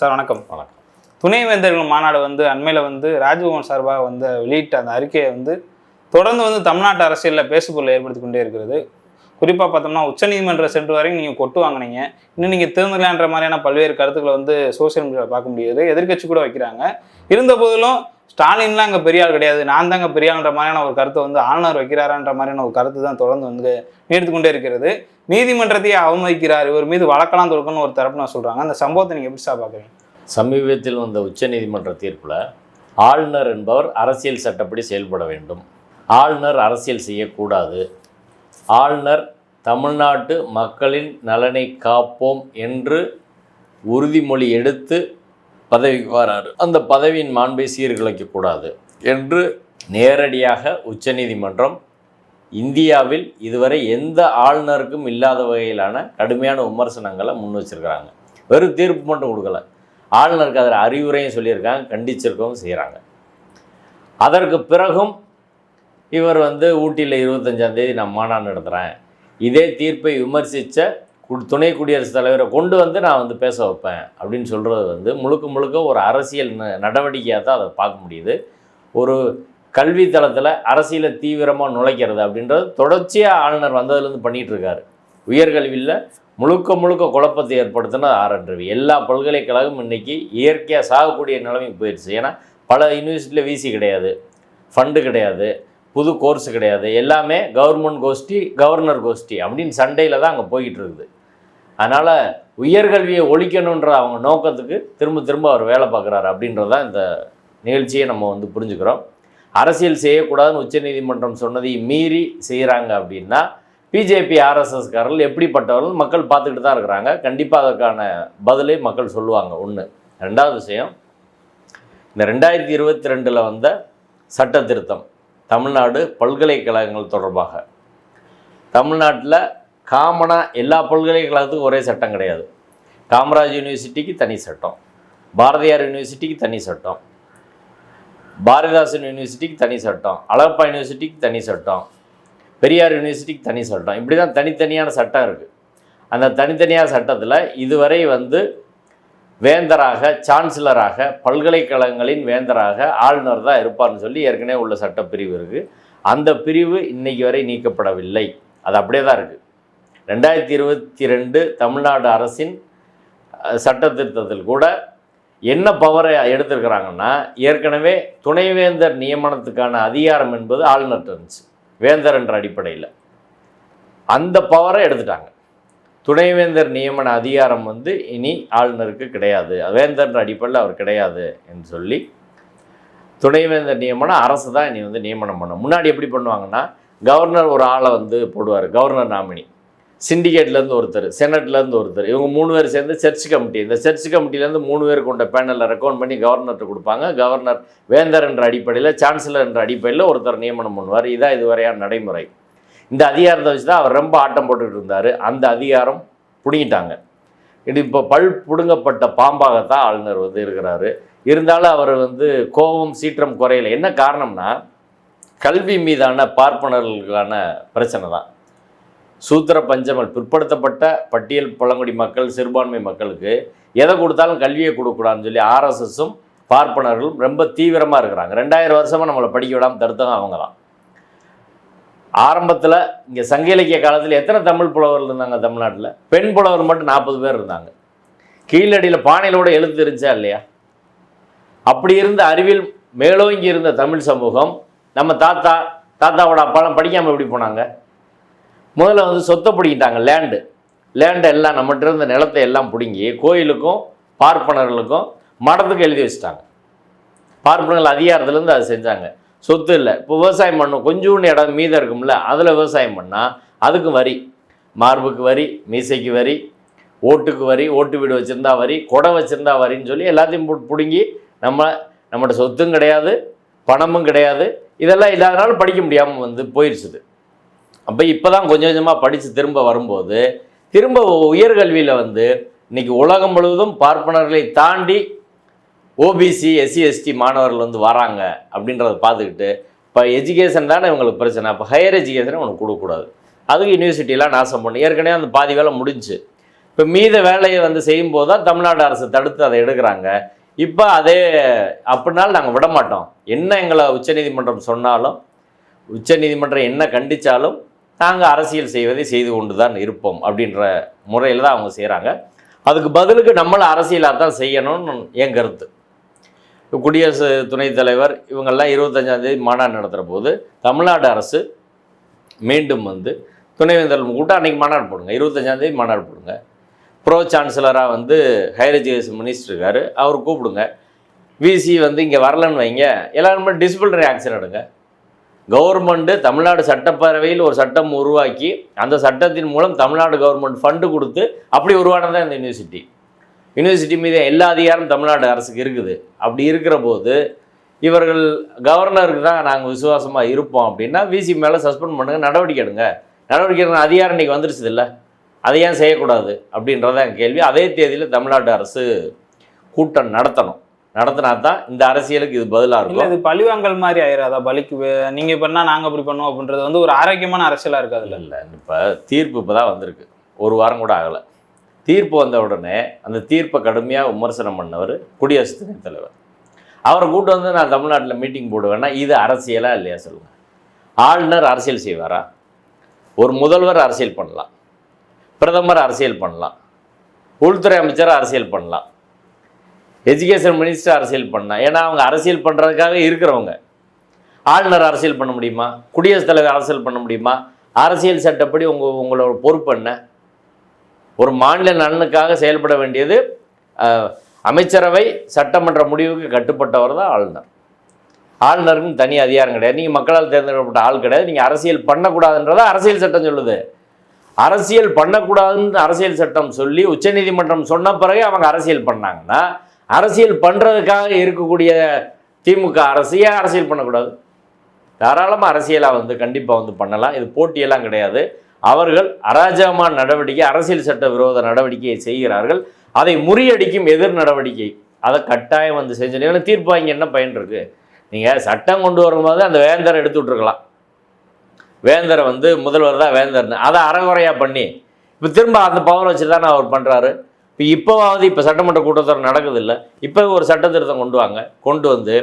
Sir வணக்கம். வணக்கம். துணைவேந்தர்கள் மாநாடு வந்து அண்மையில் வந்து ராஜ்பவன் சார்பாக வந்து வெளியிட்ட அந்த அறிக்கையை வந்து தொடர்ந்து வந்து தமிழ்நாட்டு அரசியலில் பேசுபொருளை ஏற்படுத்தி கொண்டே இருக்கிறது. குறிப்பாக பார்த்தோம்னா உச்சநீதிமன்றம் சென்று வரையும் நீங்கள் கொட்டு வாங்கினீங்க. இன்னும் நீங்கள் திருந்தலான்ற மாதிரியான பல்வேறு கருத்துக்களை வந்து சோசியல் மீடியாவில் பார்க்க முடியுது. எதிர்க்கட்சி கூட வைக்கிறாங்க. இருந்த போதிலும் ஸ்டாலின்லாம் அங்கே பெரிய ஆள் கிடையாது. நான் தாங்க பெரிய ஆளுன்ற மாதிரியான ஒரு கருத்தை வந்து ஆளுநர் வைக்கிறாரான்ற மாதிரியான ஒரு கருத்து தான் தொடர்ந்து வந்து நீடித்து கொண்டே இருக்கிறது. நீதிமன்றத்தையே அவமதிக்கிறார். இவர் மீது வழக்கெல்லாம் தொடுக்கணும்னு ஒரு தரப்பு நான் சொல்கிறாங்க அந்த சம்பவத்தை நீங்கள் எப்படி சார் பார்க்குறீங்க சமீபத்தில் வந்த உச்சநீதிமன்ற தீர்ப்பில் ஆளுநர் என்பவர் அரசியல் சட்டப்படி செயல்பட வேண்டும். ஆளுநர் அரசியல் செய்யக்கூடாது. ஆளுநர் தமிழ்நாட்டு மக்களின் நலனை காப்போம் என்று உறுதிமொழி எடுத்து பதவிக்கு வராரு. அந்த பதவியின் மாண்பை சீர்குலைக்கக்கூடாது என்று நேரடியாக உச்சநீதிமன்றம் இந்தியாவில் இதுவரை எந்த ஆளுநருக்கும் இல்லாத வகையிலான கடுமையான விமர்சனங்களை முன் வச்சிருக்கிறாங்க. வெறும் தீர்ப்பு மட்டும் கொடுக்கல. ஆளுநருக்கு அதில் அறிவுரையும் சொல்லியிருக்காங்க கண்டிச்சிருக்கவும் செய்கிறாங்க. அதற்கு பிறகும் இவர் வந்து ஊட்டியில் இருபத்தஞ்சாந்தேதி நான் மாநாடு நடத்துகிறேன் இதே தீர்ப்பை விமர்சித்த துணை குடியரசுத் தலைவரை கொண்டு வந்து நான் வந்து பேச வைப்பேன் அப்படின்னு சொல்கிறது வந்து முழுக்க முழுக்க ஒரு அரசியல் ந- நடவடிக்கையாக தான் அதை பார்க்க முடியுது. ஒரு கல்வி தளத்தில் அரசியலை தீவிரமாக நுழைக்கிறது அப்படின்றது தொடர்ச்சியாக ஆளுநர் வந்ததுலேருந்து பண்ணிகிட்ருக்காரு. உயர்கல்வியில் முழுக்க முழுக்க குழப்பத்தை ஏற்படுத்தினது ஆரன்றவி எல்லா பல்கலைக்கழகம் இன்றைக்கி இயற்கையாக சாகக்கூடிய நிலைமைக்கு போயிடுச்சு ஏன்னா பல யூனிவர்சிட்டியில் விசி கிடையாது ஃபண்டு கிடையாது புது கோர்ஸ் கிடையாது. எல்லாமே கவர்மெண்ட் கோஷ்டி கவர்னர் கோஷ்டி அப்படின்னு சண்டையில் தான் அங்கே போய்கிட்டு இருக்குது அதனால் உயர்கல்வியை ஒழிக்கணுன்ற அவங்க நோக்கத்துக்கு திரும்ப திரும்ப அவர் வேலை பார்க்குறாரு அப்படின்றத இந்த நிகழ்ச்சியை நம்ம வந்து புரிஞ்சுக்கிறோம். அரசியல் செய்யக்கூடாதுன்னு உச்சநீதிமன்றம் சொன்னதை மீறி செய்கிறாங்க அப்படின்னா பிஜேபி ஆர்எஸ்எஸ்காரர்கள் எப்படிப்பட்டவர்கள் மக்கள் பார்த்துக்கிட்டு தான் இருக்கிறாங்க. கண்டிப்பாக அதற்கான பதிலை மக்கள் சொல்லுவாங்க ஒன்று ரெண்டாவது விஷயம் இந்த ரெண்டாயிரத்தி இருபத்தி ரெண்டில் வந்த சட்ட திருத்தம் தமிழ்நாடு பல்கலைக்கழகங்கள் தொடர்பாக. தமிழ்நாட்டில் காமனாக எல்லா பல்கலைக்கழகத்துக்கும் ஒரே சட்டம் கிடையாது. காமராஜ் யூனிவர்சிட்டிக்கு தனி சட்டம். பாரதியார் யூனிவர்சிட்டிக்கு தனி சட்டம். பாரதிதாசன் யூனிவர்சிட்டிக்கு தனி சட்டம். அழகப்பா யூனிவர்சிட்டிக்கு தனி சட்டம். பெரியார் யூனிவர்சிட்டிக்கு தனி சட்டம். இப்படி தான் தனித்தனியான சட்டம் இருக்குது அந்த தனித்தனியான சட்டத்தில் இதுவரை வந்து வேந்தராக சான்சலராக பல்கலைக்கழகங்களின் வேந்தராக ஆளுநர் தான் இருப்பார்னு சொல்லி ஏற்கனவே உள்ள சட்டப்பிரிவு இருக்குது அந்த பிரிவு இன்றைக்கி வரை நீக்கப்படவில்லை. அது அப்படியே தான் இருக்குது ரெண்டாயிரத்தி இருபத்தி ரெண்டு தமிழ்நாடு அரசின் சட்டத்திருத்தத்தில் சட்ட திருத்தத்தில் கூட என்ன பவரை எடுத்திருக்கிறாங்கன்னா ஏற்கனவே துணைவேந்தர் நியமனத்துக்கான அதிகாரம் என்பது ஆளுநர் இருந்துச்சு வேந்தர் என்ற அடிப்படையில். அந்த பவரை எடுத்துட்டாங்க. துணைவேந்தர் நியமன அதிகாரம் வந்து இனி ஆளுநருக்கு கிடையாது. வேந்தர் அடிப்படையில் அவர் கிடையாது என்று சொல்லி துணைவேந்தர் நியமனம் அரசு தான் இனி வந்து நியமனம் பண்ணும். முன்னாடி எப்படி பண்ணுவாங்கன்னா கவர்னர் ஒரு ஆளை வந்து போடுவார் கவர்னர் நாமினி சிண்டிகேட்லேருந்து ஒருத்தர் செனட்லேருந்து ஒருத்தர். இவங்க மூணு பேர் சேர்ந்து சர்ச் கமிட்டி இந்த சர்ச் கமிட்டிலேருந்து மூணு பேர் கொண்ட பேனலில் ரெக்கமெண்ட் பண்ணி கவர்னர்கிட்ட கொடுப்பாங்க. கவர்னர் வேந்தர் என்ற அடிப்படையில் சான்சலர் என்ற அடிப்படையில் ஒருத்தர் நியமனம் பண்ணுவார். இதான் இதுவரையான நடைமுறை. இந்த அதிகாரத்தை வச்சு தான் அவர் ரொம்ப ஆட்டம் போட்டுக்கிட்டு இருந்தார். அந்த அதிகாரம் பிடுங்கிட்டாங்க. இது இப்போ பல் பிடுங்கப்பட்ட பாம்பாகத்தான் ஆளுநர் வந்து இருக்கிறாரு. இருந்தாலும் அவர் வந்து கோபம் சீற்றம் குறையல. என்ன காரணம்னா கல்வி மீதான பார்ப்பனர்களுக்கான பிரச்சனை தான். சூத்திர பஞ்சமல் பிற்படுத்தப்பட்ட பட்டியல் பழங்குடி மக்கள் சிறுபான்மை மக்களுக்கு எதை கொடுத்தாலும் கல்வியை கொடுக்கக்கூடாதுன்னு சொல்லி ஆர்எஸ்எஸும் பார்ப்பனர்களும் ரொம்ப தீவிரமாக இருக்கிறாங்க. ரெண்டாயிரம் வருஷமாக நம்மளை படிக்க விடாமல் தடுத்தவங்க அவங்க தான் ஆரம்பத்தில் இங்கே சங்க இலக்கிய காலத்தில் எத்தனை தமிழ் புலவர்கள் இருந்தாங்க தமிழ்நாட்டில்? பெண் புலவர் மட்டும் நாற்பது பேர் இருந்தாங்க. கீழடியில் பானையிலோட எழுத்து இருந்துச்சா இல்லையா? அப்படி இருந்த அறிவில் மேலோங்கி இருந்த தமிழ் சமூகம் நம்ம தாத்தா தாத்தாவோட அப்பாலாம் படிக்காமல் எப்படி போனாங்க? முதல்ல வந்து சொத்தை பிடிக்கிட்டாங்க லேண்டு லேண்டை எல்லாம் நம்மகிட்ட இருந்த நிலத்தை எல்லாம் பிடுங்கி கோயிலுக்கும் பார்ப்பனர்களுக்கும் மடத்துக்கு எழுதி வச்சுட்டாங்க. பார்ப்பனர்கள் அதிகாரத்துலேருந்து அதை செஞ்சாங்க. சொத்து இல்லை. இப்போ விவசாயம் பண்ணும் கொஞ்சோண்டு இடம் மீதம் இருக்கும்ல அதில் விவசாயம் பண்ணால் அதுக்கு வரி. மார்புக்கு வரி மீசைக்கு வரி ஓட்டுக்கு வரி ஓட்டு வீடு வச்சுருந்தா வரி கொடை வச்சுருந்தா வரின்னு சொல்லி எல்லாத்தையும் போட்டு பிடுங்கி நம்ம நம்மளோட சொத்தும் கிடையாது பணமும் கிடையாது. இதெல்லாம் இல்லாதனாலும் படிக்க முடியாமல் வந்து போயிடுச்சுது அப்போ இப்போ தான் கொஞ்சம் கொஞ்சமாக படித்து திரும்ப வரும்போது திரும்ப உயர்கல்வியில் வந்து இன்னைக்கு உலகம் முழுவதும் பார்ப்பனர்களை தாண்டி ஓபிசி எஸ்சி எஸ்டி மாணவர்கள் வந்து வராங்க அப்படின்றத பார்த்துக்கிட்டு இப்போ எஜுகேஷன் தானே இவங்களுக்கு பிரச்சனை. அப்போ ஹையர் எஜுகேஷனை உனக்கு கொடுக்கக்கூடாது. அதுக்கு யூனிவர்சிட்டிலாம் நாசம் பண்ணு. ஏற்கனவே அந்த பாதி வேலை முடிஞ்சு. இப்போ மீத வேலையை வந்து செய்யும்போது தான் தமிழ்நாடு அரசு தடுத்து அதை எடுக்கிறாங்க. இப்போ அதே அப்படின்னாலும் நாங்கள் விட மாட்டோம். என்ன எங்களை உச்சநீதிமன்றம் சொன்னாலும் உச்சநீதிமன்றம் என்ன கண்டித்தாலும் நாங்கள் அரசியல் செய்வதை செய்து கொண்டு தான் இருப்போம் அப்படின்ற முறையில் தான் அவங்க செய்கிறாங்க அதுக்கு பதிலுக்கு நம்மளை அரசியலாக தான் செய்யணும்னு என் கருத்து. குடியரசு துணைத் தலைவர் இவங்கெல்லாம் இருபத்தஞ்சாந்தேதி மாநாடு நடத்துகிற போது தமிழ்நாடு அரசு மீண்டும் வந்து துணைவேந்தர் கூட்டம் அன்றைக்கி மாநாடு போடுங்க இருபத்தஞ்சாந்தேதி மாநாடு போடுங்க. ப்ரோ சான்சலராக வந்து ஹையர் எஜுகேஷன் மினிஸ்டர் இருக்கார் அவர் கூப்பிடுங்க. விசி வந்து இங்கே வரலன்னு வைங்க எல்லாருமே டிசிப்ளினரி ஆக்ஷன் எடுங்க. கவர்மெண்ட்டு தமிழ்நாடு சட்டப்பேரவையில் ஒரு சட்டம் உருவாக்கி அந்த சட்டத்தின் மூலம் தமிழ்நாடு கவர்மெண்ட் ஃபண்டு கொடுத்து அப்படி உருவானதான் இந்த யூனிவர்சிட்டி யூனிவர்சிட்டி மீது எல்லா அதிகாரம் தமிழ்நாடு அரசுக்கு இருக்குது. அப்படி இருக்கிற போது இவர்கள் கவர்னருக்கு தான் நாங்கள் விசுவாசமாக இருப்போம் அப்படின்னா விசி மேலே சஸ்பெண்ட் பண்ணுங்கள் நடவடிக்கை எடுங்க. நடவடிக்கை எடுங்க அதிகாரம் இன்றைக்கி வந்துருச்சு இல்லை? அதை ஏன் செய்யக்கூடாது அப்படின்றதான் கேள்வி. அதே தேதியில் தமிழ்நாடு அரசு கூட்டம் நடத்தணும். நடத்தினா தான் இந்த அரசியலுக்கு இது பதிலாக இல்ல இருக்கும். இது பழிவாங்கல் மாதிரி ஆயிராதா? பலிக்கு வே- நீங்க பண்ணா நாங்க அப்படி பண்ணுவோம் அப்படின்றது வந்து ஒரு ஆரோக்கியமான அரசியலா இருக்காதுல்ல இல்லை? இப்போ தீர்ப்பு இப்போ தான் வந்திருக்கு. ஒரு வாரம் கூட ஆகலை. தீர்ப்பு வந்த உடனே அந்த தீர்ப்பை கடுமையாக விமர்சனம் பண்ணவர் குடியரசு துணைத் தலைவர். அவரை கூட்டு வந்து நான் தமிழ்நாட்டில் மீட்டிங் போடுவேன்னா இது அரசியலா இல்லையா சொல்லுங்க. ஆளுநர் அரசியல் செய்வாரா? ஒரு முதல்வர் அரசியல் பண்ணலாம். பிரதமர் அரசியல் பண்ணலாம். உள்துறை அமைச்சர் அரசியல் பண்ணலாம். எஜுகேஷன் மினிஸ்டர் அரசியல் பண்ணலாம் ஏன்னா அவங்க அரசியல் பண்ணுறதுக்காக இருக்கிறவங்க. ஆளுநர் அரசியல் பண்ண முடியுமா? குடியரசுத் தலைவர் அரசியல் பண்ண முடியுமா? அரசியல் சட்டப்படி உங்கள் உங்களோட பொறுப்பு என்ன? ஒரு மாநில நலனுக்காக செயல்பட வேண்டியது அமைச்சரவை சட்டமன்ற முடிவுக்கு கட்டுப்பட்டவர் தான் ஆளுநர். ஆளுநருக்கும் தனி அதிகாரம் கிடையாது. நீங்கள் மக்களால் தேர்ந்தெடுக்கப்பட்ட ஆள் கிடையாது. நீங்கள் அரசியல் பண்ணக்கூடாதுன்றதை அரசியல் சட்டம் சொல்லுது. அரசியல் பண்ணக்கூடாதுன்னு அரசியல் சட்டம் சொல்லி உச்சநீதிமன்றம் சொன்ன பிறகு அவங்க அரசியல் பண்ணாங்கன்னா அரசியல் பண்ணுறதுக்காக இருக்கக்கூடிய திமுக அரசு ஏன் அரசியல் பண்ணக்கூடாது? தாராளமாக அரசியலாக வந்து கண்டிப்பாக வந்து பண்ணலாம். இது போட்டியெல்லாம் கிடையாது. அவர்கள் அராஜகமான நடவடிக்கை அரசியல் சட்ட விரோத நடவடிக்கையை செய்கிறார்கள். அதை முறியடிக்கும் எதிர் நடவடிக்கை. அதை கட்டாயம் வந்து செஞ்சு ஏன்னா தீர்ப்பு வாங்கி என்ன பயன் இருக்குது நீங்கள் சட்டம் கொண்டு வரும்போது அந்த வேந்தரை எடுத்து விட்ருக்கலாம் வேந்தரை வந்து முதல்வர் தான் வேந்தர்னு. அதை அறகுறையாக பண்ணி. இப்போ திரும்ப அந்த பவர் வச்சு தானே அவர் பண்ணுறாரு இப்போ இப்போவாவது இப்போ சட்டமன்ற கூட்டத்தொடர் நடக்குதில்ல. இப்போ ஒரு சட்ட திருத்தம் கொண்டு வாங்க. கொண்டு வந்து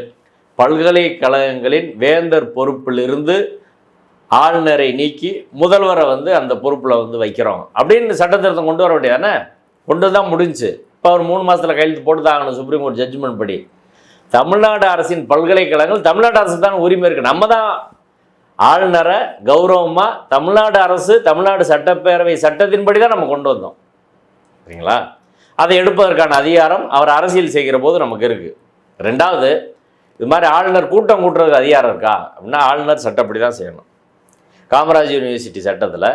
பல்கலைக்கழகங்களின் வேந்தர் பொறுப்பிலிருந்து ஆளுநரை நீக்கி முதல்வரை வந்து அந்த பொறுப்பில் வந்து வைக்கிறோம். அப்படின்னு சட்ட திருத்தம் கொண்டு வர வேண்டியதானே கொண்டு தான் முடிஞ்சுச்சு இப்போ அவர் மூணு மாதத்தில் கையெழுத்து போட்டு தான் ஆகணும் சுப்ரீம் கோர்ட் ஜட்ஜ்மெண்ட் படி. தமிழ்நாடு அரசின் பல்கலைக்கழகங்கள் தமிழ்நாடு அரசு தான் உரிமை இருக்குது நம்ம தான் ஆளுநரை கௌரவமாக தமிழ்நாடு அரசு தமிழ்நாடு சட்டப்பேரவை சட்டத்தின்படி தான் நம்ம கொண்டு வந்தோம். சரிங்களா? அதை எடுப்பதற்கான அதிகாரம் அவர் அரசியல் செய்கிற போது நமக்கு இருக்குது ரெண்டாவது இது மாதிரி ஆளுநர் கூட்டம் கூட்டுறதுக்கு அதிகாரம் இருக்கா? அப்படின்னா ஆளுநர் சட்டப்படி தான் செய்யணும். காமராஜ் யூனிவர்சிட்டி சட்டத்தில்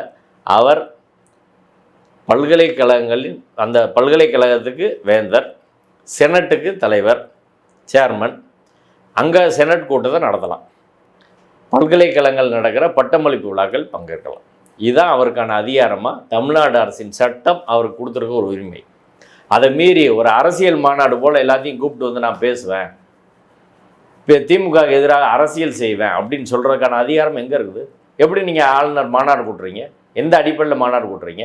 அவர் பல்கலைக்கழகங்களின் அந்த பல்கலைக்கழகத்துக்கு வேந்தர் செனட்டுக்கு தலைவர் சேர்மன் அங்கே செனட் கூட்டத்தை நடத்தலாம். பல்கலைக்கழகங்கள் நடக்கிற பட்டமளிப்பு விழாக்கள் பங்கேற்கலாம். இதுதான் அவருக்கான அதிகாரமாக தமிழ்நாடு அரசின் சட்டம் அவருக்கு கொடுத்துருக்க ஒரு உரிமை. அதை மீறி ஒரு அரசியல் மாநாடு போல் எல்லாத்தையும் கூப்பிட்டு வந்து நான் பேசுவேன். இப்போ திமுக எதிராக அரசியல் செய்வேன் அப்படின்னு சொல்கிறதுக்கான அதிகாரம் எங்கே இருக்குது? எப்படி நீங்கள் ஆளுநர் மாநாடு கூட்டுறீங்க? எந்த அடிப்படையில் மாநாடு கூட்டுறீங்க?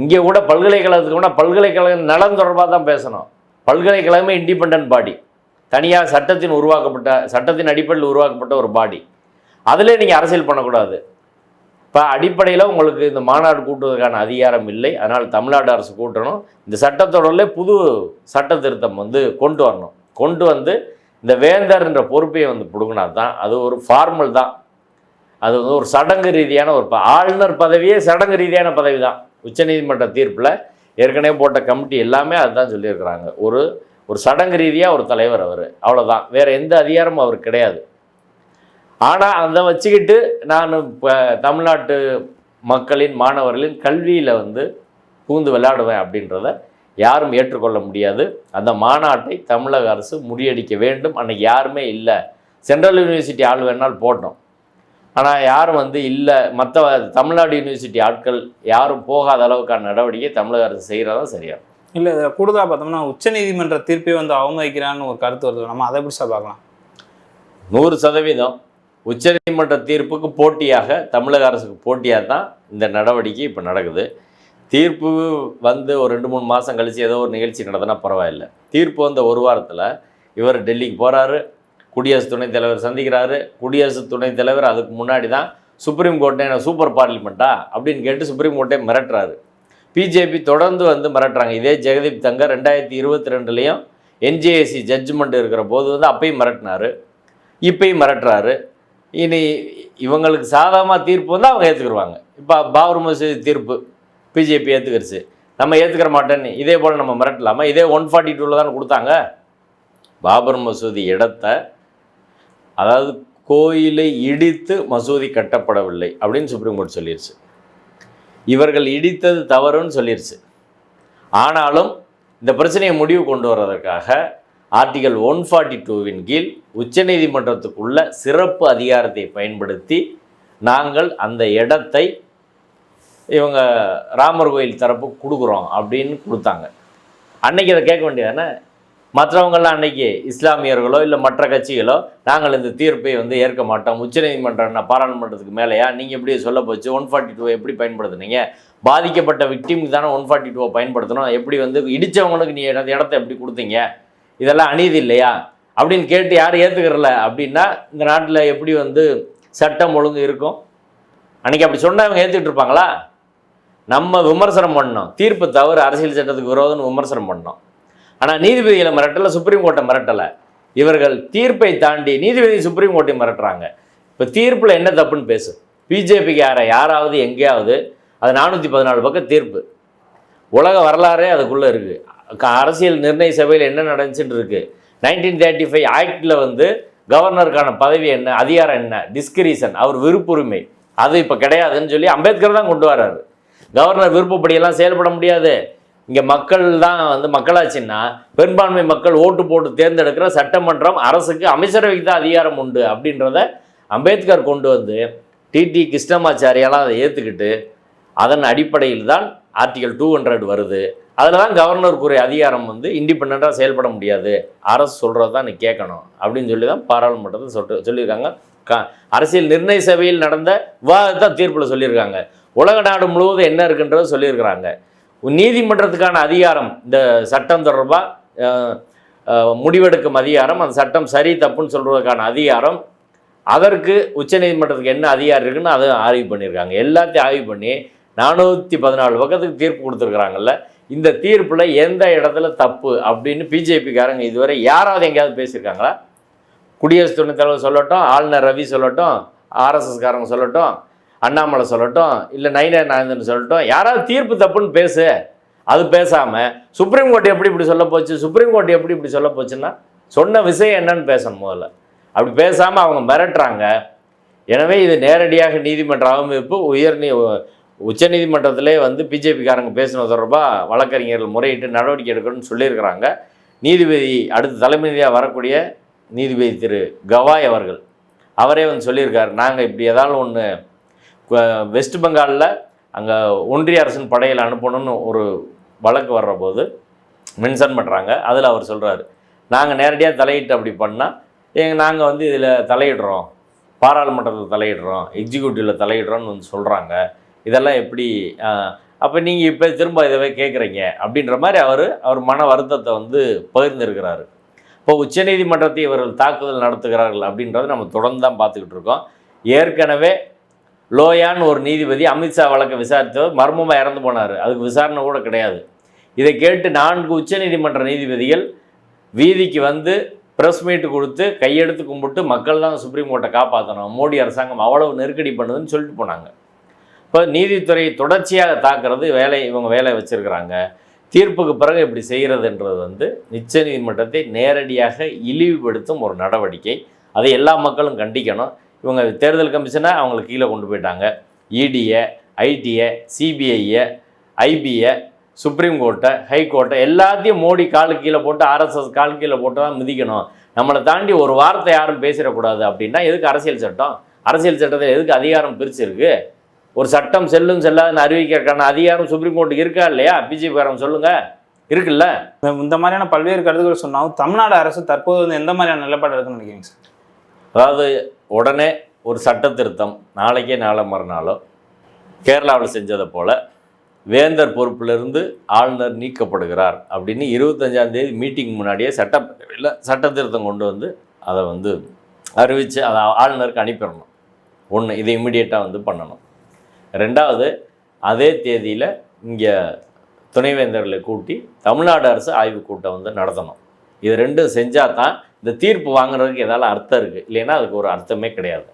இங்கே கூட பல்கலைக்கழகத்துக்கு கூட பல்கலைக்கழகம் நலன் தொடர்பாக தான் பேசணும். பல்கலைக்கழகமே இண்டிபெண்ட் பாடி தனியாக சட்டத்தின் உருவாக்கப்பட்ட சட்டத்தின் அடிப்படையில் உருவாக்கப்பட்ட ஒரு பாடி அதிலே நீங்கள் அரசியல் பண்ணக்கூடாது. இப்போ அடிப்படையில் உங்களுக்கு இந்த மாநாடு கூட்டுவதற்கான அதிகாரம் இல்லை. அதனால் தமிழ்நாடு அரசு கூட்டணும். இந்த சட்டத்தொடரில் புது சட்ட திருத்தம் வந்து கொண்டு வரணும். கொண்டு வந்து இந்த வேந்தர்ன்ற பொறுப்பையை வந்து பிடுங்கினா தான் அது ஒரு ஃபார்மல் தான். அது வந்து ஒரு சடங்கு ரீதியான ஒரு ப- ஆளுநர் பதவியே சடங்கு ரீதியான பதவி தான். உச்சநீதிமன்ற தீர்ப்பில் ஏற்கனவே போட்ட கமிட்டி எல்லாமே அதுதான் சொல்லியிருக்கிறாங்க. ஒரு ஒரு சடங்கு ரீதியாக ஒரு தலைவர் அவர். அவ்வளோதான் வேறு எந்த அதிகாரமும் அவர் கிடையாது. ஆனால் அதை வச்சுக்கிட்டு நான் இப்போ தமிழ்நாட்டு மக்களின் மாணவர்களின் கல்வியில் வந்து பூந்து விளையாடுவேன் அப்படின்றத யாரும் ஏற்றுக்கொள்ள முடியாது. அந்த மாநாட்டை தமிழக அரசு முறியடிக்க வேண்டும். அன்னைக்கு யாருமே இல்லை. சென்ட்ரல் யூனிவர்சிட்டி ஆள் வேணால் போட்டோம் ஆனால் யாரும் வந்து இல்லை. மற்ற தமிழ்நாடு யூனிவர்சிட்டி ஆட்கள் யாரும் போகாத அளவுக்கான நடவடிக்கை தமிழக அரசு செய்கிறதா சரியா? இல்ல இதுல கூடுதலா பார்த்தோம்னா உச்சநீதிமன்ற தீர்ப்பை வந்து அவமதிக்கிறான்னு ஒரு கருத்து வருது. நம்ம அதை எப்படி சார் பார்க்கலாம்? நூறு சதவீதம். உச்சநீதிமன்ற தீர்ப்புக்கு போட்டியாக தமிழக அரசுக்கு போட்டியாக தான் இந்த நடவடிக்கை இப்போ நடக்குது. தீர்ப்பு வந்து ஒரு ரெண்டு மூணு மாதம் கழித்து ஏதோ ஒரு நிகழ்ச்சி நடத்தினா பரவாயில்ல. தீர்ப்பு வந்த ஒரு வாரத்தில் இவர் டெல்லிக்கு போகிறாரு குடியரசு துணைத் தலைவர் சந்திக்கிறாரு குடியரசு துணைத் தலைவர் அதுக்கு முன்னாடி தான் சுப்ரீம் கோர்ட்டை என்ன சூப்பர் பார்லிமெண்ட்டா அப்படின்னு கேட்டு சுப்ரீம் கோர்ட்டை மிரட்டுறாரு. பிஜேபி தொடர்ந்து வந்து மிரட்டுறாங்க. இதே ஜெகதீப் தங்கர் ரெண்டாயிரத்தி இருபத்தி ரெண்டுலேயும் என்ஜேஏசி ஜட்ஜ்மெண்ட் இருக்கிற போது வந்து அப்பையும் மிரட்டினார். இப்பையும் மிரட்டுறாரு. இனி இவங்களுக்கு சாதகமாக தீர்ப்பு வந்து அவங்க ஏற்றுக்குருவாங்க இப்போ பாபர் மசூதி தீர்ப்பு பிஜேபி ஏற்றுக்கிருச்சு நம்ம ஏற்றுக்கிற மாட்டேன்னு இதே போல் நம்ம மிரட்டலாமா? இதே ஒன் ஃபார்ட்டி டூவில் தானே கொடுத்தாங்க. பாபர் மசூதி இடத்த அதாவது கோயிலை இடித்து மசூதி கட்டப்படவில்லை அப்படின்னு சுப்ரீம் கோர்ட் சொல்லிருச்சு. இவர்கள் இடித்தது தவறுன்னு சொல்லிருச்சு. ஆனாலும் இந்த பிரச்சனையை முடிவு கொண்டு வர்றதற்காக ஆர்டிகல் ஒன் ஃபார்ட்டி டூவின் கீழ் உச்சநீதிமன்றத்துக்குள்ள சிறப்பு அதிகாரத்தை பயன்படுத்தி நாங்கள் அந்த இடத்தை இவங்க ராமர் கோயில் தரப்பு கொடுக்குறோம் அப்படின்னு கொடுத்தாங்க. அன்னைக்கு அதை கேட்க வேண்டியதானே மற்றவங்கள்லாம் அன்னைக்கு இஸ்லாமியர்களோ இல்லை மற்ற கட்சிகளோ நாங்கள் இந்த தீர்ப்பை வந்து ஏற்க மாட்டோம். உச்சநீதிமன்றம் பாராளுமன்றத்துக்கு மேலேயா? நீங்கள் எப்படி சொல்ல போச்சு? ஒன் ஃபார்ட்டி டூவை எப்படி பயன்படுத்துனீங்க? பாதிக்கப்பட்ட விக்டிமுக்கு தானே ஒன் ஃபார்ட்டி டூவை பயன்படுத்தணும். எப்படி வந்து இடித்தவங்களுக்கு நீ அந்த இடத்த எப்படி கொடுத்தீங்க? இதெல்லாம் அநீதி இல்லையா? அப்படின்னு கேட்டு யாரும் ஏற்றுக்கிறல அப்படின்னா இந்த நாட்டில் எப்படி வந்து சட்டம் ஒழுங்கு இருக்கும்? அன்னைக்கு அப்படி சொன்னவங்க ஏற்றுக்கிட்டு இருப்பாங்களா? நம்ம விமர்சனம் பண்ணோம். தீர்ப்பு தவறு அரசியல் சட்டத்துக்கு விரோதம்னு விமர்சனம் பண்ணோம். ஆனால் நீதிபதிகளை மிரட்டலை சுப்ரீம் கோர்ட்டை மிரட்டலை. இவர்கள் தீர்ப்பை தாண்டி நீதிபதி சுப்ரீம் கோர்ட்டை மிரட்டுறாங்க. இப்போ தீர்ப்பில் என்ன தப்புன்னு பேசு. பிஜேபிக்கு யாரை யாராவது எங்கேயாவது அது நானூற்றி பதினாலு பக்கம் தீர்ப்பு. உலக வரலாறே அதுக்குள்ளே இருக்குது அரசியல் நிர்ணய சபையில் என்ன நடந்துச்சுன்னு இருக்குது நைன்டீன் தேர்ட்டி ஃபைவ் ஆக்டில் வந்து கவர்னருக்கான பதவி என்ன அதிகாரம் என்ன டிஸ்கிரிஷன் அவர் விருப்புரிமை. அது இப்போ கிடையாதுன்னு சொல்லி அம்பேத்கர் தான் கொண்டு வராரு. கவர்னர் விருப்பப்படியெல்லாம் செயல்பட முடியாது. இங்கே மக்கள் தான் வந்து மக்களாச்சுன்னா பெரும்பான்மை மக்கள் ஓட்டு போட்டு தேர்ந்தெடுக்கிற சட்டமன்றம் அரசுக்கு அமைச்சரவைக்கு தான் அதிகாரம் உண்டு அப்படின்றத அம்பேத்கர் கொண்டு வந்து டிடி கிருஷ்ணமாச்சாரியெல்லாம் அதை ஏற்றுக்கிட்டு அதன் அடிப்படையில் தான் ஆர்டிகல் டூ ஹண்ட்ரட் வருது. அதில் தான் கவர்னருக்குரிய அதிகாரம் வந்து இண்டிபெண்ட்டாக செயல்பட முடியாது. அரசு சொல்கிறது தான் நீ கேட்கணும். அப்படின்னு சொல்லி தான் பாராளுமன்றத்தில் சொல்லிட்டு சொல்லியிருக்காங்க. க அரசியல் நிர்ணய சபையில் நடந்த விவாதத்தை தீர்ப்பில் சொல்லியிருக்காங்க. உலக நாடு முழுவதும் என்ன இருக்குன்றதை சொல்லியிருக்கிறாங்க. நீதிமன்றத்துக்கான அதிகாரம் இந்த சட்டம் தொடர்பாக முடிவெடுக்கும் அதிகாரம் அந்த சட்டம் சரி தப்புன்னு சொல்கிறதுக்கான அதிகாரம் அதற்கு உச்சநீதிமன்றத்துக்கு என்ன அதிகாரம் இருக்குன்னு அதை ஆய்வு பண்ணியிருக்காங்க. எல்லாத்தையும் ஆய்வு பண்ணி நானூற்றி பதினாலு பக்கத்துக்கு தீர்ப்பு கொடுத்துருக்குறாங்கல்ல. இந்த தீர்ப்பில் எந்த இடத்துல தப்பு அப்படின்னு பிஜேபிக்காரங்க இதுவரை யாராவது எங்கேயாவது பேசியிருக்காங்களா? குடியரசு துணைத் தலைவர் சொல்லட்டும் ஆளுநர் ரவி சொல்லட்டும் ஆர்எஸ்எஸ்காரங்க சொல்லட்டும் அண்ணாமலை சொல்லட்டும் இல்லை நயினா நாயந்தன் சொல்லட்டும் யாராவது தீர்ப்பு தப்புன்னு பேசு. அது பேசாமல் சுப்ரீம் கோர்ட் எப்படி இப்படி சொல்ல போச்சு சுப்ரீம் கோர்ட் எப்படி இப்படி சொல்ல போச்சுன்னா சொன்ன விஷயம் என்னன்னு பேசணும் முதல்ல. அப்படி பேசாமல் அவங்க மிரட்டுறாங்க. எனவே இது நேரடியாக நீதிமன்ற அவமதிப்பு உயர் நீ உச்சநீதிமன்றத்திலே வந்து பிஜேபிக்காரங்க பேசினது தொடர்பாக வழக்கறிஞர்கள் முறையிட்டு நடவடிக்கை எடுக்கணும்னு சொல்லியிருக்கிறாங்க. நீதிபதி அடுத்த தலைமை நீதியாக வரக்கூடிய நீதிபதி திரு கவாய் அவர்கள் அவரே வந்து சொல்லியிருக்காரு நாங்கள் இப்படி ஏதாவது ஒன்று வெஸ்ட் பெங்காலில் அங்கே ஒன்றிய அரசின் படையில் அனுப்பணும்னு ஒரு வழக்கு வர்ற போது மென்ஷன் பண்ணுறாங்க அதில் அவர் சொல்கிறாரு நாங்கள் நேரடியாக தலையிட்டு அப்படி பண்ணால் எங்கள் நாங்கள் வந்து இதில் தலையிடுறோம் பாராளுமன்றத்தில் தலையிடுறோம் எக்ஸிக்யூட்டிவில் தலையிடுறோம்னு வந்து சொல்கிறாங்க இதெல்லாம் எப்படி அப்போ நீங்கள் இப்போ திரும்ப இதவே கேட்குறீங்க அப்படின்ற மாதிரி அவர் அவர் மன வருத்தத்தை வந்து பகிர்ந்திருக்கிறாரு. இப்போ உச்சநீதிமன்றத்தை இவர்கள் தாக்குதல் நடத்துகிறார்கள் அப்படின்றத நம்ம தொடர்ந்து தான் பார்த்துக்கிட்டு இருக்கோம். ஏற்கனவே லோயான்னு ஒரு நீதிபதி அமித்ஷா வழக்கை விசாரித்தவர் மர்மமாக இறந்து போனார். அதுக்கு விசாரணை கூட கிடையாது. இதை கேட்டு நான்கு உச்சநீதிமன்ற நீதிபதிகள் வீதிக்கு வந்து ப்ரெஸ் மீட் கொடுத்து கையெடுத்து கும்பிட்டு மக்கள் தான் சுப்ரீம் கோர்ட்டை காப்பாற்றணும் மோடி அரசாங்கம் அவ்வளவு நெருக்கடி பண்ணுதுன்னு சொல்லிட்டு போனாங்க. இப்போ நீதித்துறை தொடர்ச்சியாக தாக்குறது வேலை இவங்க வேலை வச்சுருக்கிறாங்க. தீர்ப்புக்கு பிறகு இப்படி செய்கிறதுன்றது வந்து நிச்ச நீதிமன்றத்தை நேரடியாக இழிவுபடுத்தும் ஒரு நடவடிக்கை. அதை எல்லா மக்களும் கண்டிக்கணும். இவங்க தேர்தல் கமிஷனை அவங்களை கீழே கொண்டு போயிட்டாங்க. இடியை ஐடியை சிபிஐயை ஐபியை சுப்ரீம் கோர்ட்டை ஹைகோர்ட்டை எல்லாத்தையும் மோடி காலு கீழே போட்டு ஆர்எஸ்எஸ் கால் கீழே போட்டு தான் மிதிக்கணும். நம்மளை தாண்டி ஒரு வார்த்தை யாரும் பேசிடக்கூடாது அப்படின்னா எதுக்கு அரசியல் சட்டம்? அரசியல் சட்டத்தில் எதுக்கு அதிகாரம் பிரிச்சிருக்கு? ஒரு சட்டம் செல்லும் செல்லாதுன்னு அறிவிக்கிறதுக்கான அதிகாரம் சுப்ரீம் கோர்ட்டுக்கு இருக்கா இல்லையா? பிஜேபிக்காரங்க சொல்லுங்க. இருக்குல்ல? இந்த- மாதிரியான பல்வேறு கருத்துக்கள் சொன்னாலும் தமிழ்நாடு அரசு தற்போது வந்து எந்த மாதிரியான நிலைப்பாடு இருக்குன்னு நினைக்கிறீங்க சார்? அதாவது உடனே ஒரு சட்ட திருத்தம் நாளைக்கே நாளை மறுநாளோ கேரளாவில் செஞ்சதை போல் வேந்தர் பொறுப்பிலிருந்து ஆளுநர் நீக்கப்படுகிறார் அப்படின்னு இருபத்தஞ்சாம் தேதி மீட்டிங் முன்னாடியே சட்டப்பேரவையில் சட்ட திருத்தம் கொண்டு வந்து அதை வந்து அறிவித்து அதை ஆளுநருக்கு அனுப்பிடணும். ஒன்று இதை இமிடியேட்டாக வந்து பண்ணணும். ரெண்டாவது அதே தேதியில் இங்கே துணைவேந்தர்களை கூட்டி தமிழ்நாடு அரசு ஆய்வுக் கூட்டம் வந்து நடத்தணும். இது ரெண்டும் செஞ்சால் தான் இந்த தீர்ப்பு வாங்குறதுக்கு ஏதாவது அர்த்தம் இருக்குது இல்லைன்னா அதுக்கு ஒரு அர்த்தமே கிடையாது.